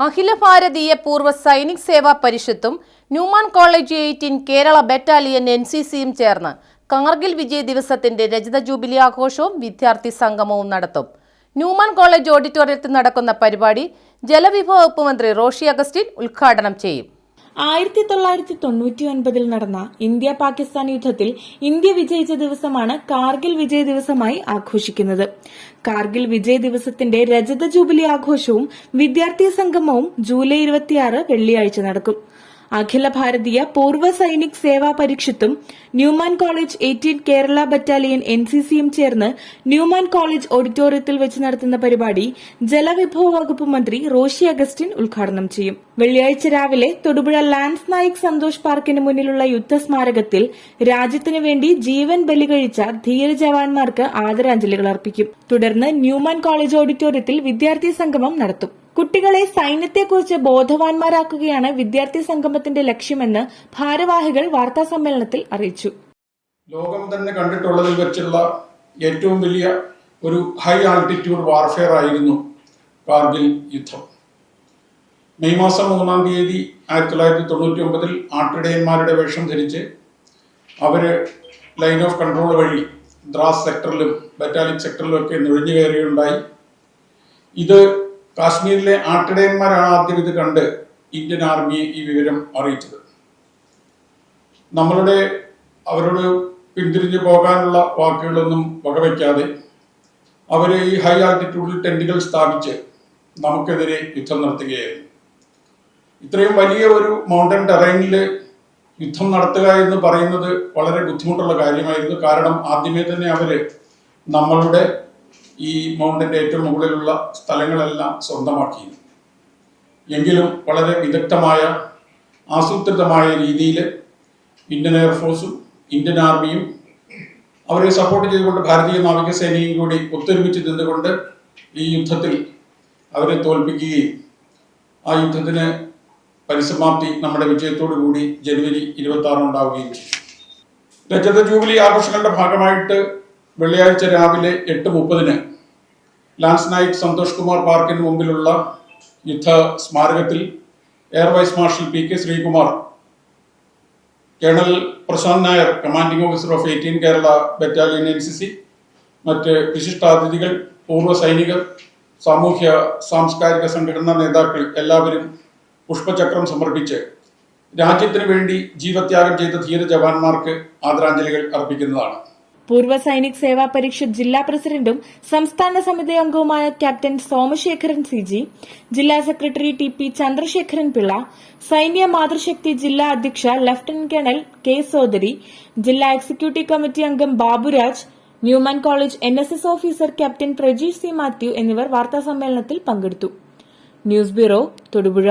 അഖില Bharatiya Purva Sainik Seva പരിഷത്തും Newman college eighteen Kerala battalion N C സിയും ചേർന്ന് കാർഗിൽ വിജയ് ദിവസത്തിന്റെ രജത ജൂബിലി ആഘോഷവും വിദ്യാർത്ഥി സംഗമവും നടത്തും. ന്യൂമാൻ കോളേജ് ഓഡിറ്റോറിയത്തിൽ നടക്കുന്ന പരിപാടി ജലവിഭവ വകുപ്പ് മന്ത്രി റോഷി അഗസ്റ്റിൻ ഉദ്ഘാടനം ചെയ്യും. ആയിരത്തി തൊള്ളായിരത്തി തൊണ്ണൂറ്റി ഒൻപതിൽ നടന്ന ഇന്ത്യ പാകിസ്ഥാൻ യുദ്ധത്തിൽ ഇന്ത്യ വിജയിച്ച ദിവസമാണ് കാർഗിൽ വിജയ ദിവസമായി ആഘോഷിക്കുന്നത്. കാർഗിൽ വിജയ ദിവസത്തിന്റെ രജത ജൂബിലി ആഘോഷവും വിദ്യാർത്ഥി സംഗമവും ജൂലൈ ഇരുപത്തിയാറ് വെള്ളിയാഴ്ച നടക്കും. അഖില Bharatiya Purva Sainik Seva പരീക്ഷത്തും Newman college eighteen Kerala battalion N C സിയും ചേർന്ന് ന്യൂമാൻ കോളേജ് ഓഡിറ്റോറിയത്തിൽ വെച്ച് നടത്തുന്ന പരിപാടി ജലവിഭവ വകുപ്പ് മന്ത്രി റോഷി അഗസ്റ്റിൻ ഉദ്ഘാടനം ചെയ്യും. വെള്ളിയാഴ്ച രാവിലെ തൊടുപുഴ ലാൻസ് നായിക് സന്തോഷ് പാർക്കിന് മുന്നിലുള്ള യുദ്ധസ്മാരകത്തിൽ രാജ്യത്തിനു വേണ്ടി ജീവൻ ബലികഴിച്ച ധീര ജവാന്മാർക്ക് ആദരാഞ്ജലികൾ അർപ്പിക്കും. തുടർന്ന് ന്യൂമാൻ കോളേജ് ഓഡിറ്റോറിയത്തിൽ വിദ്യാർത്ഥി സംഗമം നടത്തും. കുട്ടികളെ സൈന്യത്തെക്കുറിച്ച് ബോധവാന്മാരാക്കുകയാണ് വിദ്യാർത്ഥി സംഗമത്തിന്റെ ലക്ഷ്യമെന്ന് ഭാരവാഹികൾ വാർത്താ സമ്മേളനത്തിൽ അറിയിച്ചു. ലോകം തന്നെ കണ്ടിട്ടുള്ളതിൽ വെച്ചുള്ള ഏറ്റവും വലിയ ഒരു ഹൈ ആൾട്ടിറ്റ്യൂഡ് വാർഫെയർ ആയിരുന്നു കാർഗിൽ യുദ്ധം. മെയ് മാസം മൂന്നാം തീയതി ആയിരത്തി തൊള്ളായിരത്തി തൊണ്ണൂറ്റി ഒമ്പതിൽ ആട്ടിടയന്മാരുടെ വേഷം ധരിച്ച് അവർ ലൈൻ ഓഫ് കൺട്രോൾ വഴി ദ്രാസ് സെക്ടറിലും ബറ്റാലിക് സെക്ടറിലും ഒക്കെ നുഴഞ്ഞു കയറിയുണ്ടായി. ഇത് കാശ്മീരിലെ ആട്ടിടയന്മാരാണ് ആദ്യം ഇത് കണ്ട് ഇന്ത്യൻ ആർമിയെ ഈ വിവരം അറിയിച്ചത്. നമ്മളുടെ അവരോട് പിന്തിരിഞ്ഞു പോകാനുള്ള വാക്കുകളൊന്നും വകവയ്ക്കാതെ അവർ ഈ ഹൈ ആൾട്ടിറ്റ്യൂഡിൽ ടെന്റുകൾ സ്ഥാപിച്ച് നമുക്കെതിരെ യുദ്ധം നടത്തുകയായിരുന്നു. ഇത്രയും വലിയ ഒരു മൗണ്ടൻ ടെറൈനിൽ യുദ്ധം നടത്തുക എന്ന് പറയുന്നത് വളരെ ബുദ്ധിമുട്ടുള്ള കാര്യമായിരുന്നു. കാരണം ആദ്യമേ തന്നെ അവർ നമ്മളുടെ ഈ മൗണ്ടിന്റെ ഏറ്റവും മുകളിലുള്ള സ്ഥലങ്ങളെല്ലാം സ്വന്തമാക്കി എങ്കിലും വളരെ വിദഗ്ധമായ ആസൂത്രിതമായ രീതിയിൽ ഇന്ത്യൻ എയർഫോഴ്സും ഇന്ത്യൻ ആർമിയും അവരെ സപ്പോർട്ട് ചെയ്തുകൊണ്ട് ഭാരതീയ നാവികസേനയും കൂടി ഒത്തൊരുമിച്ച് നിന്നുകൊണ്ട് ഈ യുദ്ധത്തിൽ അവരെ തോൽപ്പിക്കുകയും ആ യുദ്ധത്തിന് പരിസമാപ്തി നമ്മുടെ വിജയത്തോടു കൂടി ജനുവരി ഇരുപത്തി ആറ് ഉണ്ടാവുകയും ചെയ്തു. രജത ജൂബിലി ആഘോഷങ്ങളുടെ ഭാഗമായിട്ട് വെള്ളിയാഴ്ച രാവിലെ എട്ട് മുപ്പതിന് ലാൻസ് നായിക് സന്തോഷ് കുമാർ പാർക്കിന് മുമ്പിലുള്ള യുദ്ധ സ്മാരകത്തിൽ air vice marshal P K Sreekumar colonel Prashanth Nair commanding officer of eighteen Kerala battalion N C C മറ്റ് വിശിഷ്ടാതിഥികൾ പൂർവ സൈനികർ സാമൂഹ്യ സാംസ്കാരിക സംഘടനാ നേതാക്കൾ എല്ലാവരും പുഷ്പചക്രം സമർപ്പിച്ച് രാജ്യത്തിനു വേണ്ടി ജീവത്യാഗം ചെയ്ത ധീര ജവാന്മാർക്ക് ആദരാഞ്ജലികൾ അർപ്പിക്കുന്നതാണ്. പൂർവ സൈനിക് സേവാ പരിഷത്ത് ജില്ലാ പ്രസിഡന്റും സംസ്ഥാന സമിതി അംഗവുമായ ക്യാപ്റ്റൻ സോമശേഖരൻ സി ജി ജില്ലാ secretary T P Chandrasekharan Pillai Sainya Matrushakti ജില്ലാ അധ്യക്ഷ ലഫ്റ്റനന്റ് കേണൽ കെ സോദരി ജില്ലാ എക്സിക്യൂട്ടീവ് കമ്മിറ്റി അംഗം Baburaj Newman college N S S officer captain Prajeesh C Mathew എന്നിവർ വാർത്താസമ്മേളനത്തിൽ പങ്കെടുത്തു. News bureau Thodupuzha.